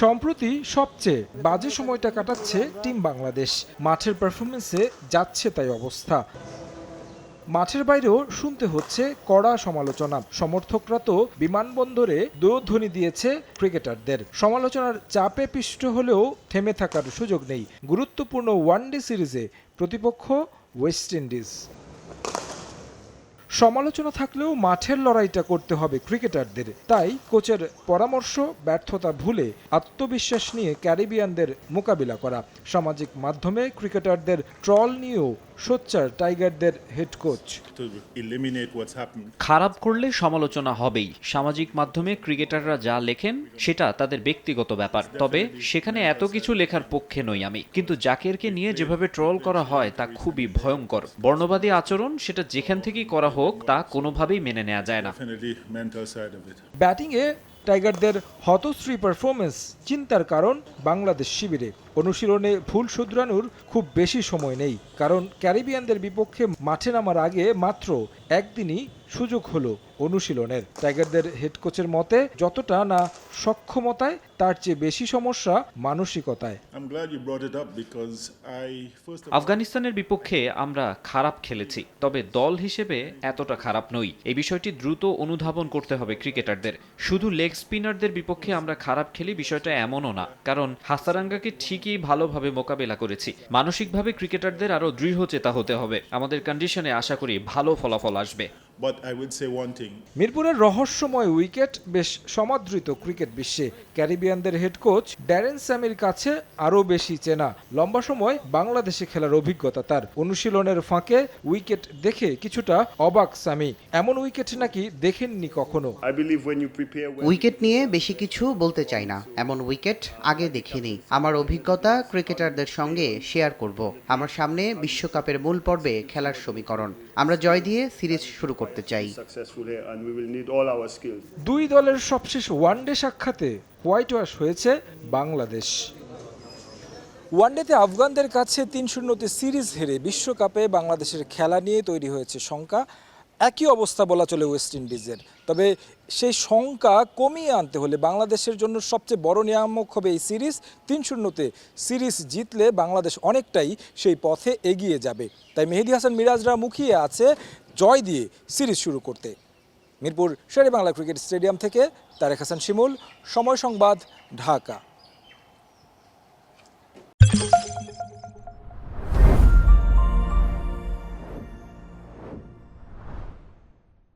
সম্প্রতি সবচেয়ে বাজে সময়টা কাটাচ্ছে টিম বাংলাদেশ। মাঠের পারফরমেন্সে যাচ্ছে তাই অবস্থা। মাঠের বাইরেও শুনতে হচ্ছে কড়া সমালোচনা। সমর্থকরা তো বিমানবন্দরে দোধ্বনি দিয়েছে ক্রিকেটারদের। সমালোচনার চাপে পিষ্ট হলেও থেমে থাকার সুযোগ নেই। গুরুত্বপূর্ণ ওয়ানডে সিরিজে প্রতিপক্ষ ওয়েস্ট ইন্ডিজ। সমালোচনা থাকলেও মাঠের লড়াইটা করতে হবে ক্রিকেটারদের। তাই কোচের পরামর্শ, ব্যর্থতা ভুলে আত্মবিশ্বাস নিয়ে ক্যারিবিয়ানদের মোকাবিলা করা। সামাজিক মাধ্যমে ক্রিকেটারদের ট্রল নিয়েও সোচ্চার টাইগারদের হেড কোচ. খারাপ করলে সমালোচনা হবেই। সামাজিক মাধ্যমে ক্রিকেটাররা যা লেখেন সেটা তাদের ব্যক্তিগত ব্যাপার। তবে সেখানে এত কিছু লেখার পক্ষে নই আমি। কিন্তু জাকেরকে নিয়ে যেভাবে ট্রল করা হয় তা খুবই ভয়ঙ্কর। বর্ণবাদী আচরণ সেটা যেখান থেকেই করা হোক তা কোনোভাবেই মেনে নেওয়া যায় না. ব্যাটিংয়ে টাইগারদের হতশ্রী পারফরমেন্স চিন্তার কারণ বাংলাদেশ শিবিরে। অনুশীলনে ভুল শুধরানোর খুব বেশি সময় নেই কারণ ক্যারিবিয়ানদের বিপক্ষে মাঠে নামার আগে মাত্র একদিনই সুযোগ হলো অনুশীলনের। টাইগারদের হেড কোচের মতে যতটা না সক্ষমতায় তার চেয়ে বেশি সমস্যা মানসিকতায়। আফগানিস্তানের বিপক্ষে আমরা খারাপ খেলেছি তবে দল হিসেবে এতটা খারাপ নই। এই বিষয়টি দ্রুত অনুধাবন করতে হবে ক্রিকেটারদের। শুধু লেগ স্পিনারদের বিপক্ষে আমরা খারাপ খেলি বিষয়টা এমনও না কারণ হাসারাঙ্গাকে ঠিকই ভালোভাবে মোকাবেলা করেছি। মানসিকভাবে ক্রিকেটারদের আরও দৃঢ় চেতা হতে হবে। আমাদের কন্ডিশনে আশা করি ভালো ফলাফল আসবে। But I would say one thing. মিরপুরের রহস্যময় উইকেট বেশ সমাদৃত ক্রিকেট বিশ্বে। ক্যারিবিয়ানদের হেড কোচ ড্যারেন স্যামির কাছে আরও বেশি চেনা। লম্বা সময় বাংলাদেশে খেলার অভিজ্ঞতা তার। অনুশীলনের ফাঁকে উইকেট দেখে কিছুটা অবাক স্যামি। এমন উইকেট নাকি দেখেননি কখনো? I believe when you prepare well, wicket নিয়ে বেশি কিছু বলতে চাই না। এমন উইকেট আগে দেখিনি। আমার অভিজ্ঞতা ক্রিকেটারদের সঙ্গে শেয়ার করব। আমার সামনে বিশ্বকাপের মূল পর্বে খেলার সমীকরণ। আমরা জয় দিয়ে সিরিজ শুরু করতে চাই। successful here and we will need all our skills. দুই দলের সবশেষ ওয়ানডে সাক্ষাতে হোয়াইট ওয়াশ হয়েছে বাংলাদেশ। ওয়ানডেতে আফগানদের কাছে তিন শূন্যতে সিরিজ হেরে বিশ্বকাপে বাংলাদেশের খেলা নিয়ে তৈরি হয়েছে শঙ্কা। একই অবস্থা বলা চলে ওয়েস্ট ইন্ডিজের। তবে সেই শঙ্কা কমিয়ে আনতে হলে বাংলাদেশের জন্য সবচেয়ে বড় নিয়ামক হবে এই সিরিজ। তিন শূন্যতে সিরিজ জিতলে বাংলাদেশ অনেকটাই সেই পথে এগিয়ে যাবে। তাই মেহেদি হাসান মিরাজরা মুখিয়ে আছে জয় দিয়ে সিরিজ শুরু করতে। মিরপুর শেরে বাংলা ক্রিকেট স্টেডিয়াম থেকে তারেক হাসান শিমুল, সময় সংবাদ, ঢাকা।